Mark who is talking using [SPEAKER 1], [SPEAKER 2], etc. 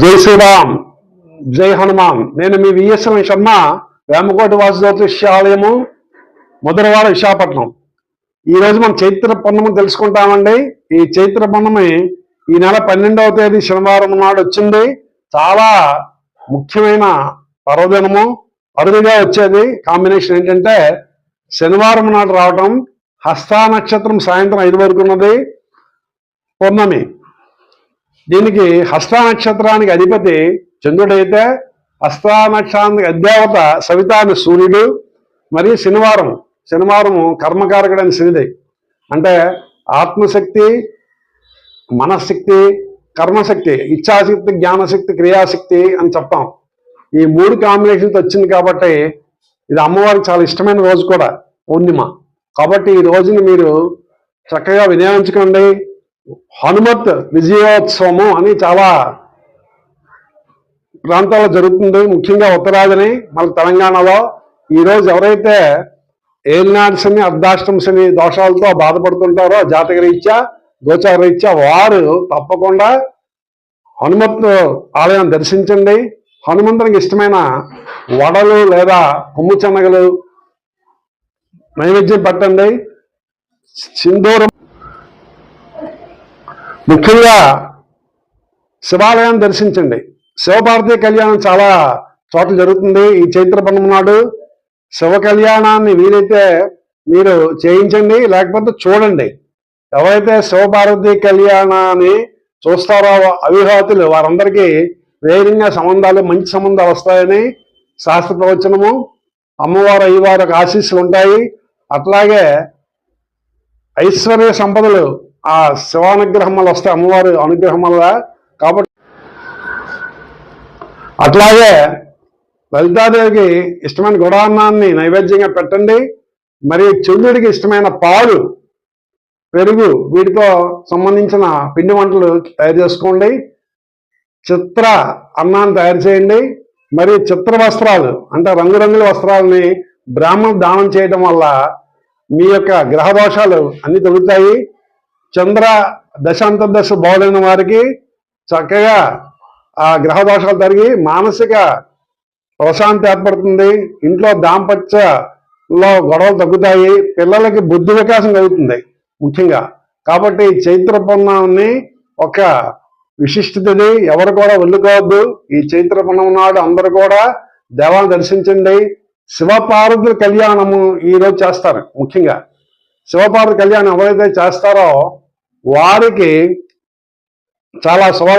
[SPEAKER 1] జై శ్రీరామ్ జై హనుమాన్. నేను మీ విఎస్ఎం శర్మ వేమకోటి వాసు జ్యోతిష్యాలయము ముదరవాడ విశాఖపట్నం. ఈ రోజు మనం చైత్ర పౌర్ణమి తెలుసుకుంటామండి. ఈ చైత్ర పన్నమి ఈ నెల పన్నెండవ తేదీ శనివారం నాడు వచ్చింది. చాలా ముఖ్యమైన పర్వదినము. అరుదుగా వచ్చేది కాంబినేషన్ ఏంటంటే శనివారం నాడు రావటం హస్తా నక్షత్రం సాయంత్రం ఐదు వరకు ఉన్నది. పౌర్ణమి. దీనికి హస్త నక్షత్రానికి అధిపతి చంద్రుడైతే హస్త నక్షత్రానికి అధ్యావత సవిత అని సూర్యుడు మరియు శనివారం శనివారము కర్మకారకుడైన శనిది. అంటే ఆత్మశక్తి మనశ్శక్తి కర్మశక్తి ఇచ్ఛాశక్తి జ్ఞానశక్తి క్రియాశక్తి అని చెప్తాం. ఈ మూడు కాంబినేషన్తో వచ్చింది కాబట్టి ఇది అమ్మవారికి చాలా ఇష్టమైన రోజు కూడా పూర్ణిమ. కాబట్టి ఈ రోజుని మీరు చక్కగా వినియోగించుకోండి. హనుమత్ విజయోత్సవము అని చాలా ప్రాంతాల్లో జరుగుతుంది ముఖ్యంగా ఉత్తరాదిని మన తెలంగాణలో. ఈరోజు ఎవరైతే ఏలినాడు శని అర్ధాష్టమ శని దోషాలతో బాధపడుతుంటారో జాతక రీత్యా గోచార రీత్యా వారు తప్పకుండా హనుమత్ ఆలయం దర్శించండి. హనుమంతునికి ఇష్టమైన వడలు లేదా కొమ్ము చెనగలు నైవేద్యం పెట్టండి. సింధూరం ముఖ్యంగా శివాలయం దర్శించండి. శివభారతి కళ్యాణం చాలా చోట్ల జరుగుతుంది. ఈ చైత్ర పౌర్ణమి నాడు శివ కళ్యాణాన్ని వీలైతే మీరు చేయించండి లేకపోతే చూడండి. ఎవరైతే శివభారతి కళ్యాణాన్ని చూస్తారో అవిహాతులు వారందరికీ వేగంగా సంబంధాలు మంచి సంబంధాలు వస్తాయని శాస్త్ర ప్రవచనము. అమ్మవారు అయ్యవారి ఆశీస్సులు ఉంటాయి. అట్లాగే ఐశ్వర్య సంపదలు ఆ శివానుగ్రహం వల్ల వస్తాయి అమ్మవారి అనుగ్రహం వల్ల కాబట్టి అట్లాగే లలితాదేవికి ఇష్టమైన గుడాన్నాన్ని నైవేద్యంగా పెట్టండి. మరియు చంద్రుడికి ఇష్టమైన పాలు పెరుగు వీటితో సంబంధించిన పిండి వంటలు తయారు చేసుకోండి. చిత్ర అన్నాన్ని తయారు చేయండి. మరియు చిత్ర వస్త్రాలు అంటే రంగురంగుల వస్త్రాలని బ్రాహ్మణ దానం చేయడం వల్ల మీ యొక్క గ్రహ దోషాలు అన్ని తొలుగుతాయి. చంద్ర దశాంతర్దశ బాగులైన వారికి చక్కగా ఆ గ్రహ దోషాలు తరిగి మానసిక ప్రశాంతి ఏర్పడుతుంది. ఇంట్లో దాంపత్యలో గొడవలు తగ్గుతాయి. పిల్లలకి బుద్ధి వికాసం కలుగుతుంది ముఖ్యంగా. కాబట్టి చైత్ర పౌర్ణమిని ఒక విశిష్టతది ఎవరు కూడా వెళ్ళుకోవద్దు ఈ చైత్ర పౌర్ణమి నాడు అందరూ కూడా దేవాలను దర్శించండి. శివపార్వతుల కళ్యాణము ఈ రోజు చేస్తారు ముఖ్యంగా. శివపార్వతి కళ్యాణం ఎవరైతే చేస్తారో వారికి చాలా శుభ